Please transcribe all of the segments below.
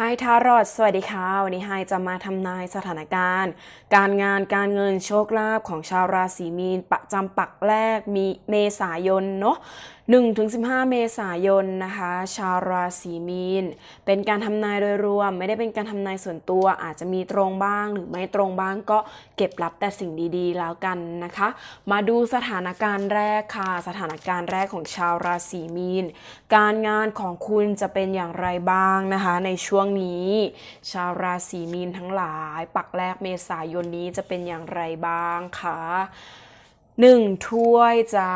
ไฮทารอดสวัสดีค่ะ วันนี้ไฮจะมาทำนายสถานการณ์ การงานการเงินโชคลาภของชาวราศีมีน ประจำปักแรกมีเมษายนเนาะ 1-15 เมษายนนะคะ ชาวราศีมีน เป็นการทำนายโดยรวม ไม่ได้เป็นการทำนายส่วนตัว อาจจะมีตรงบ้าง หรือไม่ตรงบ้างก็เก็บรับแต่สิ่งดีๆ แล้วกันนะคะ มาดูสถานการณ์แรกค่ะ สถานการณ์แรกของชาวราศีมีน การงานของคุณจะเป็นอย่างไรบ้างนะคะ ในช่วงนี้ ชาวราศีมีนทั้งหลาย ปักแรกเมษายนนี้จะเป็นอย่างไรบ้างคะหนึ่งถ้วยจ้า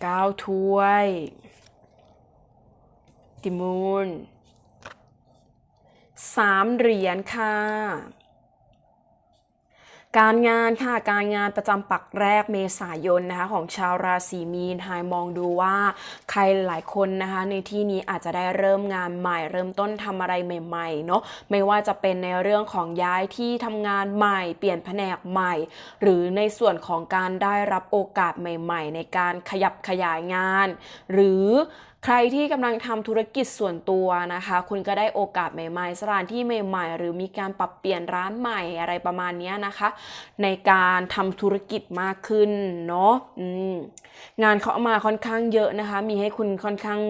เก้าถ้วย ติมูลสามเหรียญค่ะ การงานค่ะการงานประจำปักแรกเมษายนนะคะของชาวราศีมีนไฮมองดูว่าใครหลายคนนะคะในที่นี้อาจจะได้เริ่มงานใหม่ เริ่มต้นทำอะไรใหม่ๆเนาะไม่ว่าจะเป็นในเรื่องของย้ายที่ทำงานใหม่ เปลี่ยนแผนกใหม่ หรือในส่วนของการได้รับโอกาสใหม่ ๆ ในการขยับขยายงาน หรือ ใครที่กำลังทำธุรกิจส่วนตัวนะคะ คุณก็ได้โอกาสใหม่ๆ สถานที่ใหม่ ๆ หรือมีการปรับเปลี่ยนร้านใหม่อะไรประมาณนี้นะคะ ในการทำธุรกิจมากขึ้นเนาะงานเข้ามาค่อนข้างเยอะนะคะ มีให้คุณค่อนข้าง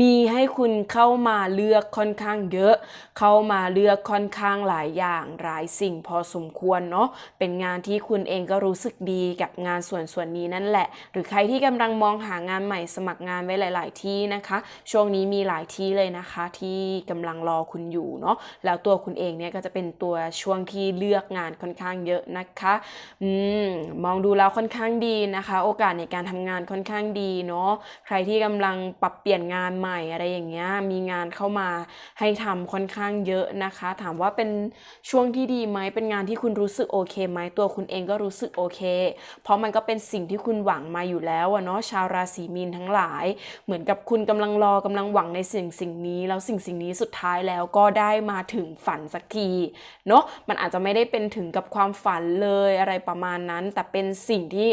มีให้คุณเข้ามาเลือกค่อนข้างเยอะ เข้ามาเลือกค่อนข้างหลายอย่างหลายสิ่งพอสมควรเนาะเป็นงานที่คุณเองก็รู้สึกดีกับงานส่วนส่วนนี้นั่นแหละ หรือใครที่กำลังมองหางานใหม่สมัครงานไว้หลาย ๆ ที่นะคะ ช่วงนี้มีหลายที่เลยนะคะ ที่กำลังรอคุณอยู่เนาะแล้วตัวคุณเองเนี่ยก็จะเป็นตัวช่วงที่เลือกงานค่อนข้างเยอะนะคะอืมมองดูแล้วค่อนข้างดีนะคะ โอกาสในการทำงานค่อนข้างดีเนาะใครที่กำลังปรับเปลี่ยนงานใหม่อะไรอย่างเงี้ยมีงานเข้ามาให้ทำค่อนข้างเยอะนะคะ ถามว่าเป็นช่วงที่ดีไหมเป็นงานที่คุณรู้สึกโอเคไหมตัวคุณเองก็รู้สึกโอเค เพราะมันก็เป็นสิ่งที่คุณหวังมาอยู่แล้วอะเนาะชาวราศีมีนทั้งหลาย เหมือนกับคุณกำลังรอกำลังหวังในสิ่งสิ่งนี้ แล้วสิ่งสิ่งนี้สุดท้ายแล้วก็ได้มาถึงฝันสักทีเนาะมันอาจจะไม่ได้เป็นถึงกับความฝันเลยอะไรประมาณนั้น แต่เป็นสิ่งที่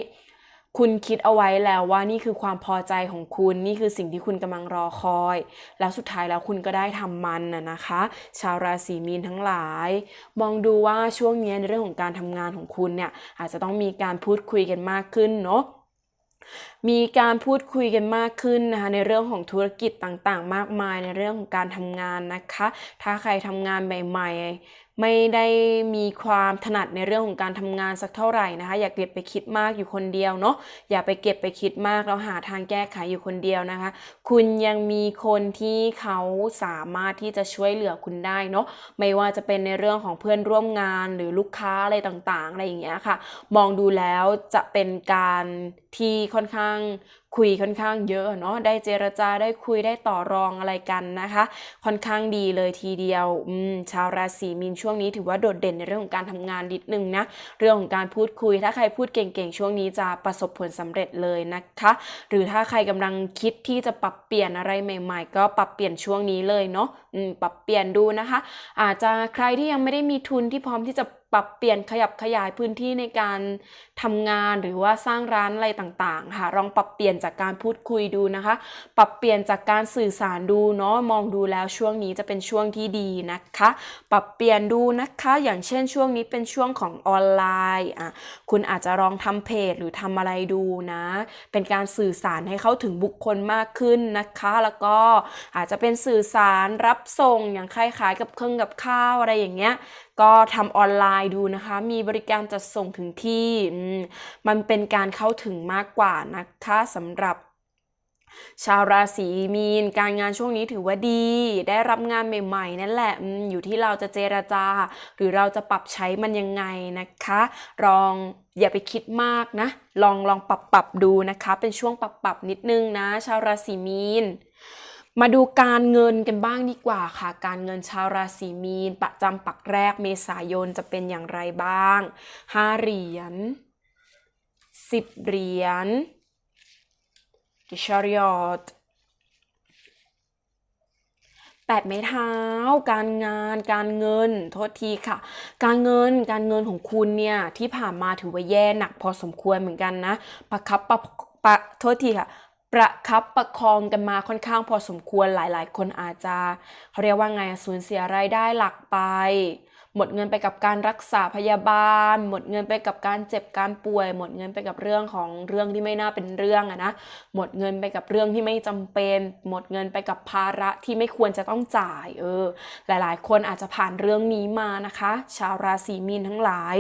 คุณคิดเอาไว้แล้วว่านี่คือความพอใจของคุณนี่คือสิ่งที่คุณกำลังรอคอย แล้วสุดท้ายแล้วคุณก็ได้ทำมันนะนะคะ ชาวราศีมีนทั้งหลาย มองดูว่าช่วงนี้ในเรื่องของการทำงานของคุณเนี่ยอาจจะต้องมีการพูดคุยกันมากขึ้นเนาะ มีการพูดคุยกันมากขึ้นนะคะในเรื่องของธุรกิจต่างๆ มากมายในเรื่องของการทำงานนะคะ ถ้าใครทำงานใหม่ๆ ไม่ได้มีความถนัดในเรื่องของการทำงานสักเท่าไหร่นะคะ อย่าเก็บไปคิดมากอยู่คนเดียวเนาะอย่าไปเก็บไปคิดมากแล้วหาทางแก้ไขอยู่คนเดียวนะคะ คุณยังมีคนที่เขาสามารถที่จะช่วยเหลือคุณได้เนาะไม่ว่าจะเป็นในเรื่องของเพื่อนร่วมงานหรือลูกค้าอะไรต่างๆอะไรอย่างเงี้ยค่ะ มองดูแล้วจะเป็นการที่ค่อนข้างคุยค่อนข้างเยอะเนาะได้เจรจาได้คุยได้ต่อรองอะไรกันนะคะ ค่อนข้างดีเลยทีเดียวอืมชาวราศีมีนช่วงนี้ถือว่าโดดเด่นในเรื่องของการทำงานนิดนึงนะเรื่องของการพูดคุย ถ้าใครพูดเก่งๆช่วงนี้จะประสบผลสำเร็จเลยนะคะ หรือถ้าใครกำลังคิดที่จะปรับเปลี่ยนอะไรใหม่ ๆ ก็ปรับเปลี่ยนช่วงนี้เลยเนาะอืมปรับเปลี่ยนดูนะคะ อาจจะใครที่ยังไม่ได้มีทุนที่พร้อมที่จะ ปรับเปลี่ยนขยับขยายพื้นที่ในการทำงานหรือว่าสร้างร้านอะไรต่างๆ ค่ะ ลองปรับเปลี่ยนจากการพูดคุยดูนะคะ ปรับเปลี่ยนจากการสื่อสารดูเนาะมองดูแล้วช่วงนี้จะเป็นช่วงที่ดีนะคะ ปรับเปลี่ยนดูนะคะ อย่างเช่นช่วงนี้เป็นช่วงของออนไลน์อะคุณอาจจะลองทำเพจหรือทำอะไรดูนะ เป็นการสื่อสารให้เข้าถึงบุคคลมากขึ้นนะคะ แล้วก็อาจจะเป็นสื่อสารรับส่งอย่างครขายกับเครื่องกับข้าวอะไรอย่างเงี้ย ก็ทำออนไลน์ดูนะคะ มีบริการจัดส่งถึงที่ มันเป็นการเข้าถึงมากกว่านะคะสำหรับชาวราศีมีนการงานช่วงนี้ถือว่าดี ได้รับงานใหม่ๆ นั่นแหละอืมอยู่ที่เราจะเจรจา หรือเราจะปรับใช้มันยังไงนะคะลองอย่าไปคิดมากนะ ลองลองปรับปรับดูนะคะ เป็นช่วงปรับปรับนิดนึงนะ ชาวราศีมีน มาดูการเงินกันบ้างดีกว่าค่ะ การเงินชาวราศีมีน ประจำปักแรกเมษายนจะเป็นอย่างไรบ้าง 5 เหรียญ 10 เหรียญกิชาริอตแปดไม้เท้า การงาน การเงิน โทษทีค่ะ การเงิน การเงินของคุณเนี่ยที่ผ่านมาถือว่าแย่หนักพอสมควรเหมือนกันนะ ประคับประปะโทษทีค่ะ ประคับประคองกันมาค่อนข้างพอสมควรหลายๆ คนอาจจะเขาเรียกว่าไงสูญเสียรายได้หลักไป หมดเงินไปกับการรักษาพยาบาล หมดเงินไปกับการเจ็บการป่วย หมดเงินไปกับเรื่องของเรื่องที่ไม่น่าเป็นเรื่องอะนะหมดเงินไปกับเรื่องที่ไม่จำเป็น หมดเงินไปกับภาระที่ไม่ควรจะต้องจ่ายเออหลายๆ คนอาจจะผ่านเรื่องนี้มานะคะ ชาวราศีมีนทั้งหลาย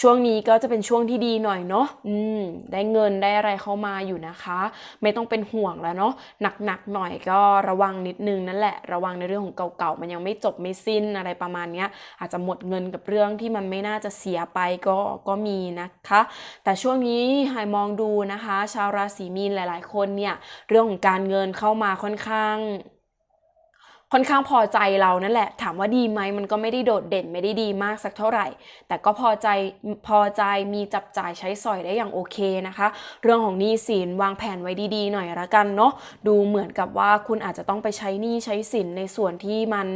ช่วงนี้ก็จะเป็นช่วงที่ดีหน่อยเนาะอืมได้เงินได้อะไรเข้ามาอยู่นะคะ ไม่ต้องเป็นห่วงแล้วเนาะหนักๆหน่อยก็ระวังนิดนึงนั่นแหละระวังในเรื่องของเก่าๆมันยังไม่จบไม่สิ้นอะไรประมาณนี้อาจจะหมดเงินกับเรื่องที่มันไม่น่าจะเสียไปก็ก็มีนะคะ แต่ช่วงนี้หายมองดูนะคะ ชาวราศีมีนหลาย ๆ คนเนี่ยเรื่องของการเงินเข้ามาค่อนข้าง ค่อนข้างพอใจเรานั่นแหละ ถามว่าดีไหมมันก็ไม่ได้โดดเด่นไม่ได้ดีมากสักเท่าไหร่ แต่ก็พอใจพอใจมีจับจ่ายใช้สอยได้อย่างโอเคนะคะ เรื่องของหนี้สินวางแผนไว้ดีๆ หน่อยละกันเนาะดูเหมือนกับว่าคุณอาจจะต้องไปใช้หนี้ใช้สินในส่วนที่มัน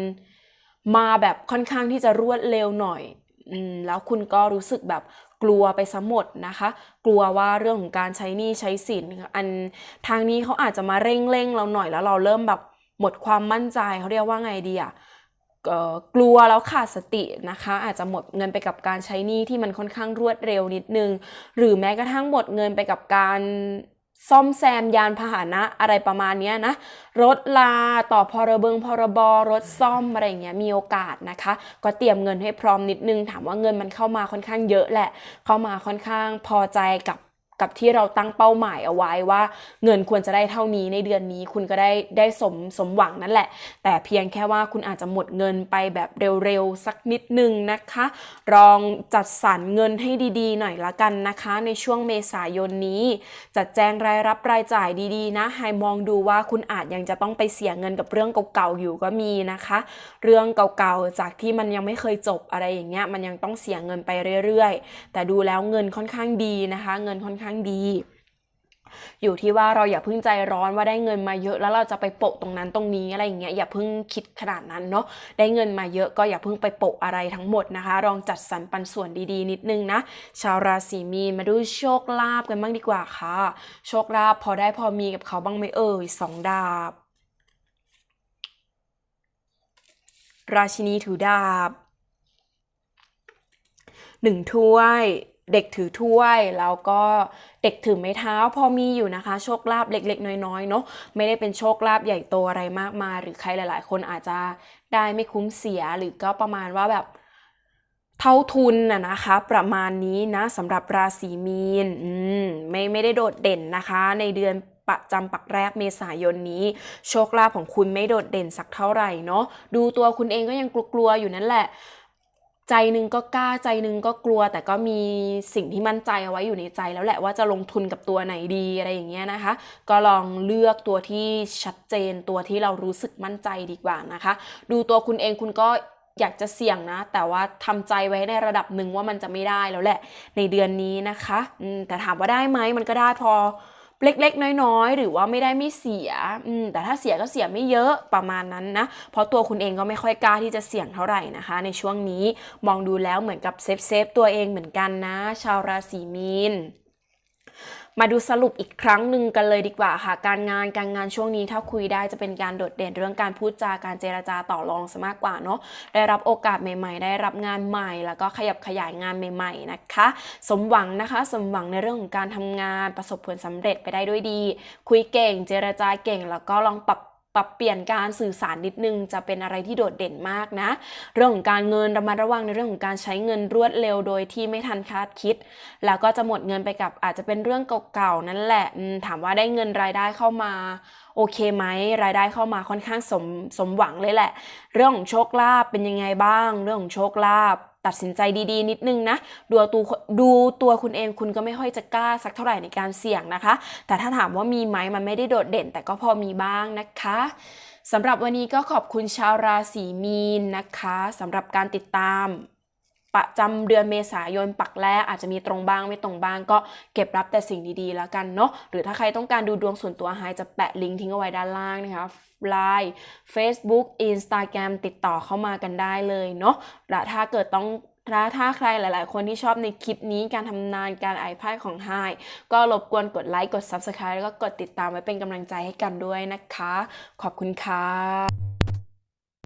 มาแบบค่อนข้างที่จะรวดเร็วหน่อยอืมแล้วคุณก็รู้สึกแบบกลัวไปซะหมดนะคะ กลัวว่าเรื่องของการใช้หนี้ใช้สินอันทางนี้เขาอาจจะมาเร่งเร่งเราหน่อยแล้วเราเริ่มแบบ หมดความมั่นใจเขาเรียกว่าไงดีอะกลัวแล้วขาดสตินะคะ อาจจะหมดเงินไปกับการใช้หนี้ที่มันค่อนข้างรวดเร็วนิดนึง หรือแม้กระทั่งหมดเงินไปกับการซ่อมแซมยานพาหนะอะไรประมาณนี้นะ รถลาต่อพรเบิงพรบรถซ่อมอะไรอย่างเงี้ยมีโอกาสนะคะ ก็เตรียมเงินให้พร้อมนิดนึง ถามว่าเงินมันเข้ามาค่อนข้างเยอะแหละ เข้ามาค่อนข้างพอใจกับ กับที่เราตั้งเป้าหมายเอาไว้ว่า เงินควรจะได้เท่านี้ในเดือนนี้คุณก็ได้ได้สมสมหวังนั่นแหละ แต่เพียงแค่ว่าคุณอาจจะหมดเงินไปแบบเร็วๆ สักนิดนึงนะคะ ลองจัดสรรเงินให้ดีๆ หน่อยละกันนะคะ ในช่วงเมษายนนี้ จัดแจงรายรับรายจ่ายดีๆ นะให้มองดูว่าคุณอาจยังจะต้องไปเสียเงินกับเรื่องเก่าๆอยู่ก็มีนะคะ เรื่องเก่าๆจากที่มันยังไม่เคยจบอะไรอย่างเงี้ยมันยังต้องเสียเงินไปเรื่อยๆ แต่ดูแล้วเงินค่อนข้างดีนะคะ เงินค่อนข้างดี อยู่ที่ว่าเราอย่าเพิ่งใจร้อนว่าได้เงินมาเยอะแล้วเราจะไปโปะตรงนั้นตรงนี้อะไรอย่างเงี้ยอย่าเพิ่งคิดขนาดนั้นเนาะได้เงินมาเยอะก็อย่าเพิ่งไปโปะอะไรทั้งหมดนะคะลองจัดสรรปันส่วนดีๆ นิดนึงนะชาวราศีมีนมาดูโชคลาภกันบ้างดีกว่าค่ะ โชคลาภพอได้พอมีกับเขาบ้างไหมเอ่ยสองดาบ ราชินีถือดาบหนึ่งถ้วย เด็กถือถ้วย แล้วก็เด็กถือไม้เท้าพอมีอยู่นะคะ โชคลาภเล็ก ๆ น้อยๆเนาะไม่ได้เป็นโชคลาภใหญ่โตอะไรมากมาย หรือใครหลาย ๆ คนอาจจะได้ไม่คุ้มเสียหรือก็ประมาณว่าแบบเท่าทุนน่ะนะคะ ประมาณนี้นะสำหรับราศีมีนอืมไม่ไม่ได้โดดเด่นนะคะ ในเดือนประจำปักแรกเมษายนนี้ โชคลาภของคุณไม่โดดเด่นสักเท่าไหร่เนาะดูตัวคุณเองก็ยังกลัวๆอยู่นั่นแหละ ใจหนึ่งก็กล้าใจหนึ่งก็กลัว แต่ก็มีสิ่งที่มั่นใจเอาไว้อยู่ในใจ แล้วแหละว่าจะลงทุนกับตัวไหนดีอะไรอย่างเงี้ยนะคะ ก็ลองเลือกตัวที่ชัดเจนตัวที่เรารู้สึกมั่นใจดีกว่านะคะ ดูตัวคุณเองคุณก็อยากจะเสี่ยงนะ แต่ว่าทำใจไว้ในระดับหนึ่งว่ามันจะไม่ได้แล้วแหละในเดือนนี้นะคะแต่ถามว่าได้ไหมมันก็ได้พอ เล็กๆ น้อยๆ หรือว่าไม่ได้ไม่เสียอืมแต่ถ้าเสียก็เสียไม่เยอะประมาณนั้นนะ เพราะตัวคุณเองก็ไม่ค่อยกล้าที่จะเสี่ยงเท่าไหร่นะคะ ในช่วงนี้มองดูแล้วเหมือนกับเซฟเซฟตัวเองเหมือนกันนะ ชาวราศีมีน มาดูสรุปอีกครั้งหนึ่งกันเลยดีกว่าค่ะ การงานการงานช่วงนี้ถ้าคุยได้จะเป็นการโดดเด่นเรื่องการพูดจาการเจรจาต่อรองซะมากกว่าเนาะได้รับโอกาสใหม่ๆ ได้รับงานใหม่ แล้วก็ขยับขยายงานใหม่ ๆนะคะ สมหวังนะคะสมหวังในเรื่องของการทำงานประสบผลสำเร็จไปได้ด้วยดี คุยเก่ง เจรจาเก่ง แล้วก็ลองปรับ ปรับเปลี่ยนการสื่อสารนิดนึงจะเป็นอะไรที่โดดเด่นมากนะ เรื่องของการเงินระมัดระวังในเรื่องของการใช้เงินรวดเร็วโดยที่ไม่ทันคาดคิด แล้วก็จะหมดเงินไปกับอาจจะเป็นเรื่องเก่าๆนั่นแหละถามว่าได้เงินรายได้เข้ามาโอเคไหมรายได้เข้ามาค่อนข้างสมสมหวังเลยแหละ เรื่องของโชคลาภเป็นยังไงบ้าง เรื่องของโชคลาภ ตัดสินใจดีๆ นิดนึงนะดูตัวดูตัวคุณเองคุณก็ไม่ค่อยจะกล้าสักเท่าไหร่ในการเสี่ยงนะคะ แต่ถ้าถามว่ามีไหมมันไม่ได้โดดเด่น แต่ก็พอมีบ้างนะคะสำหรับวันนี้ก็ขอบคุณชาวราศีมีนนะคะสำหรับการติดตาม ประจำเดือนเมษายนปักแรกอาจจะมีตรงบ้างไม่ตรงบ้าง ก็เก็บรับแต่สิ่งดีๆแล้วกันเนาะหรือถ้าใครต้องการดูดวงส่วนตัวไฮจะแปะลิงก์ทิ้งเอาไว้ด้านล่างนะคะ Line Facebook Instagram ติดต่อเข้ามากันได้เลยเนาะและถ้าเกิดต้องและถ้าใครหลาย ๆ คนที่ชอบในคลิปนี้การทำนานการไอายของไฮก็รบกวนกดไลค์กด Subscribe แล้วก็กดติดตามไว้เป็นกำลังใจให้กันด้วยนะคะ ขอบคุณค่ะ